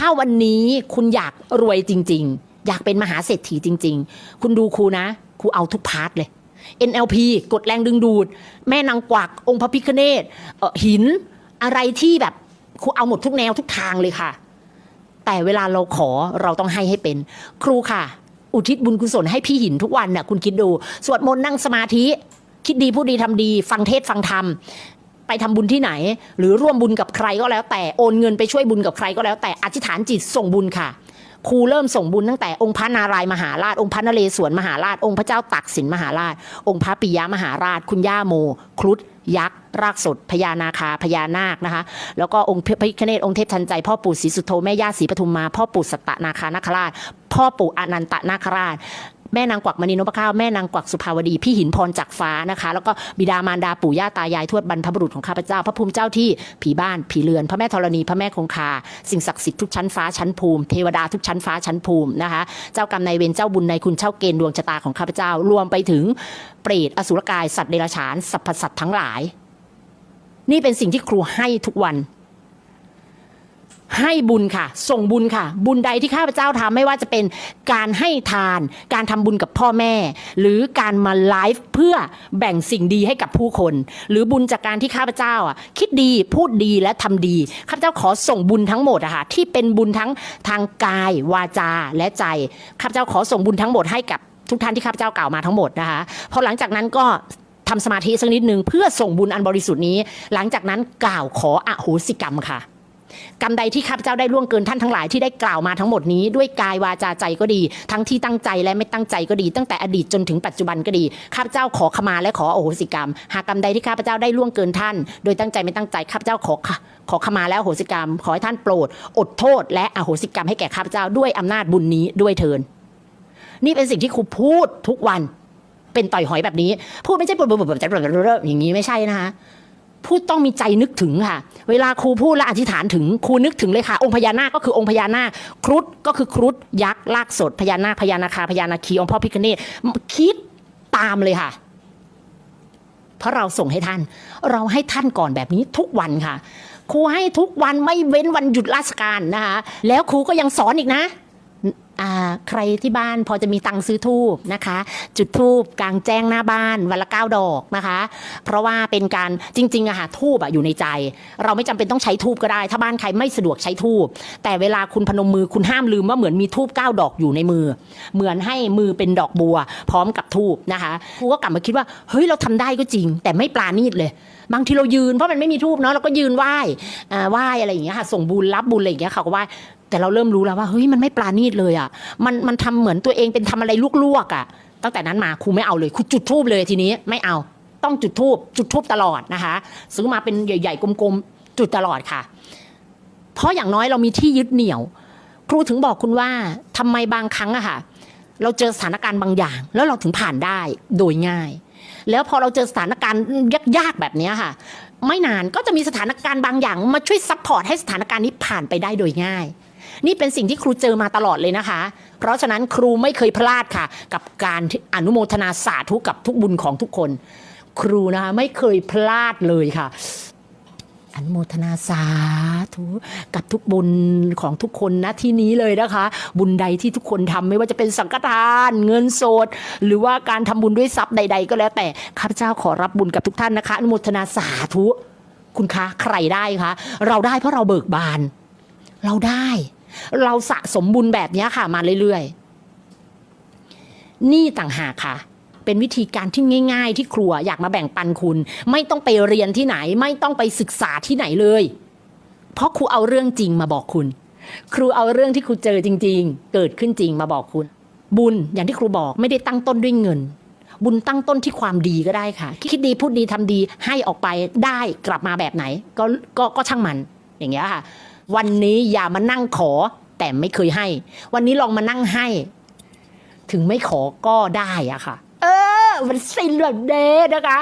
ถ้าวันนี้คุณอยากรวยจริง ๆ อยากเป็นมหาเศรษฐีจริง ๆ คุณดูครูนะครูเอาทุกพาร์ทเลย NLP กดแรงดึงดูด แม่นางกวัก องค์พระพิฆเนศหินอะไรที่แบบครูเอาหมดทุกแนวทุกทางเลยค่ะ แต่เวลาเราขอเราต้องให้ให้เป็น ครูค่ะ อุทิศบุญกุศลให้พี่หินทุกวันน่ะคุณคิดดู สวดมนต์นั่งสมาธิ คิดดีพูดดีทำดี ฟังเทศฟังธรรม ไปทำบุญที่ไหน หรือร่วมบุญกับใครก็แล้วแต่โอนเงินไปช่วยบุญกับใครก็แล้วแต่อธิษฐานจิตส่งบุญค่ะครูเริ่มส่งบุญตั้งแต่องค์พระนารายมหาราช องค์พระนเรศวรมหาราช องค์พระเจ้าตักสินมหาราช องค์พระปิยมหาราช คุณย่าโม ครุฑยักษ์ รากสด พญานาคา พญานาคนะคะ แล้วก็องค์พระพิฆเนศองค์เทพทันใจ พ่อปู่ศรีสุโธ แม่ย่าศรีปทุมมา พ่อปู่สัตตนาคานาคราช พ่อปู่อนันตนาคราช แม่นางกวักมณีนพข้าวแม่นางกวักสุภาวดีพี่หินพรจากฟ้านะคะ แล้วก็บิดามารดาปู่ย่าตายายทวดบรรพบุรุษของข้าพเจ้า พระภูมิเจ้าที่ผีบ้านผีเรือน พระแม่ธรณีพระแม่คงคา สิ่งศักดิ์สิทธิ์ทุกชั้นฟ้าชั้นภูมิเทวดาทุกชั้นฟ้าชั้นภูมินะคะเจ้ากรรมนายเวรเจ้าบุญนายคุณเจ้าเกณฑ์ดวงชะตาของข้าพเจ้า รวมไปถึงเปรตอสุรกายสัตว์เดรัจฉานสรรพสัตว์ทั้งหลาย นี่เป็นสิ่งที่ครูให้ทุกวัน ให้บุญค่ะ ส่งบุญค่ะ บุญใดที่ข้าพเจ้าทำไม่ว่าจะเป็นการให้ทาน การทำบุญกับพ่อแม่ หรือการมาไลฟ์เพื่อแบ่งสิ่งดีให้กับผู้คน หรือบุญจากการที่ข้าพเจ้าอะคิดดีพูดดีและทำดีข้าพเจ้าขอส่งบุญทั้งหมดอะค่ะที่เป็นบุญทั้งทางกายวาจาและใจข้าพเจ้าขอส่งบุญทั้งหมดให้กับทุกท่านที่ข้าพเจ้ากล่าวมาทั้งหมดนะคะพอหลังจากนั้นก็ทำสมาธิสักนิดหนึ่งเพื่อส่งบุญอันบริสุทธิ์นี้ หลังจากนั้นกล่าวขออโหสิกรรมค่ะ กรรมใดที่ข้าพเจ้าได้ล่วงเกินท่านทั้งหลายที่ได้กล่าวมาทั้งหมดนี้ด้วยกายวาจาใจก็ดี ทั้งที่ตั้งใจและไม่ตั้งใจก็ดี ตั้งแต่อดีตจนถึงปัจจุบันก็ดีข้าพเจ้าขอขมาและขออโหสิกรรม หากกรรมใดที่ข้าพเจ้าได้ล่วงเกินท่าน โดยตั้งใจไม่ตั้งใจข้าพเจ้าขอขอขมาและอโหสิกรรม ขอให้ท่านโปรด อดโทษ และอโหสิกรรมให้แก่ข้าพเจ้าด้วยอำนาจบุญนี้ด้วยเทินนี่เป็นสิ่งที่ครูพูดทุกวันเป็นต่อยหอยแบบนี้ พูดไม่ใช่ปุ๊บปุบปุบอย่างนี้ไม่ใช่นะคะ พูดต้องมีใจนึกถึงค่ะ เวลาครูพูดและอธิษฐานถึงครูนึกถึงเลยค่ะ องค์พญานาคก็คือองค์พญานาคครุฑก็คือครุฑยักษ์ลากสดพญานาคพญานาคาพญานาคีองค์พ่อพิคเนตคิดตามเลยค่ะ เพราะเราส่งให้ท่าน เราให้ท่านก่อนแบบนี้ทุกวันค่ะ ครูให้ทุกวันไม่เว้นวันหยุดราชการนะคะแล้วครูก็ยังสอนอีกนะ ใครที่บ้านพอจะมีตังค์ซื้อทูบนะคะ จุดทูบกลางแจ้งหน้าบ้านวันละเก้าดอกนะคะ เพราะว่าเป็นการจริงๆอะค่ะทูบอะอยู่ในใจ เราไม่จำเป็นต้องใช้ทูบก็ได้ ถ้าบ้านใครไม่สะดวกใช้ทูบแต่เวลาคุณพนมมือคุณห้ามลืมว่าเหมือนมีทูบเก้าดอกอยู่ในมือ เหมือนให้มือเป็นดอกบัว พร้อมกับทูบนะคะครูก็กลับมาคิดว่าเฮ้ยเราทำได้ก็จริง แต่ไม่ปราณีตเลย บางทีเรายืนเพราะมันไม่มีทูบเนาะเราก็ยืนไหว้ไหว้อะไรอย่างเงี้ยค่ะส่งบุญรับบุญอะไรอย่างเงี้ยค่ะก็ไหว้ แต่เราเริ่มรู้แล้วว่าเฮ้ยมันไม่ปราณีตเลยอะมันมันทำเหมือนตัวเองเป็นทำอะไรลวกๆอะตั้งแต่นั้นมาครูไม่เอาเลยครูจุดทูบเลยทีนี้ไม่เอาต้องจุดทูบจุดทูบตลอดนะคะ ซื้อมาเป็นใหญ่ๆกลมๆจุดตลอดค่ะ เพราะอย่างน้อยเรามีที่ยึดเหนี่ยว ครูถึงบอกคุณว่าทำไมบางครั้งอะค่ะ เราเจอสถานการณ์บางอย่าง แล้วเราถึงผ่านได้โดยง่าย แล้วพอเราเจอสถานการณ์ยากๆแบบนี้ค่ะ ไม่นานก็จะมีสถานการณ์บางอย่าง มาช่วยซัพพอร์ตให้สถานการณ์นี้ผ่านไปได้โดยง่าย นี่เป็นสิ่งที่ครูเจอมาตลอดเลยนะคะ เพราะฉะนั้นครูไม่เคยพลาดค่ะ กับการอนุโมทนาสาธุกับทุกบุญของทุกคน ครูนะคะไม่เคยพลาดเลยค่ะอนุโมทนาสาธุกับทุกบุญของทุกคนนะที่นี้เลยนะคะ บุญใดที่ทุกคนทำไม่ว่าจะเป็นสังฆทาน เงินสดหรือว่าการทำบุญด้วยทรัพย์ใด ๆ ก็แล้วแต่ข้าพเจ้าขอรับบุญกับทุกท่านนะคะ อนุโมทนาสาธุ คุณคะใครได้คะเราได้เพราะเราเบิกบาน เราได้ เราสะสมบุญแบบนี้ค่ะมาเรื่อยๆ นี่ต่างหากค่ะ เป็นวิธีการที่ง่าย ๆ ที่ครัวอยากมาแบ่งปันคุณ ไม่ต้องไปเรียนที่ไหน ไม่ต้องไปศึกษาที่ไหนเลย เพราะครูเอาเรื่องจริงมาบอกคุณ ครูเอาเรื่องที่ครูเจอจริง ๆ เกิดขึ้นจริงมาบอกคุณ บุญอย่างที่ครูบอกไม่ได้ตั้งต้นด้วยเงินบุญตั้งต้นที่ความดีก็ได้ค่ะ คิดดีพูดดีทำดีให้ออกไปได้กลับมาแบบไหน ก็ก็ก็ช่างมันอย่างเงี้ยค่ะ วันนี้อย่ามานั่งขอ แต่ไม่เคยให้ วันนี้ลองมานั่งให้ ถึงไม่ขอก็ได้อะค่ะ เออ มันสิ้นแบบเดนะคะ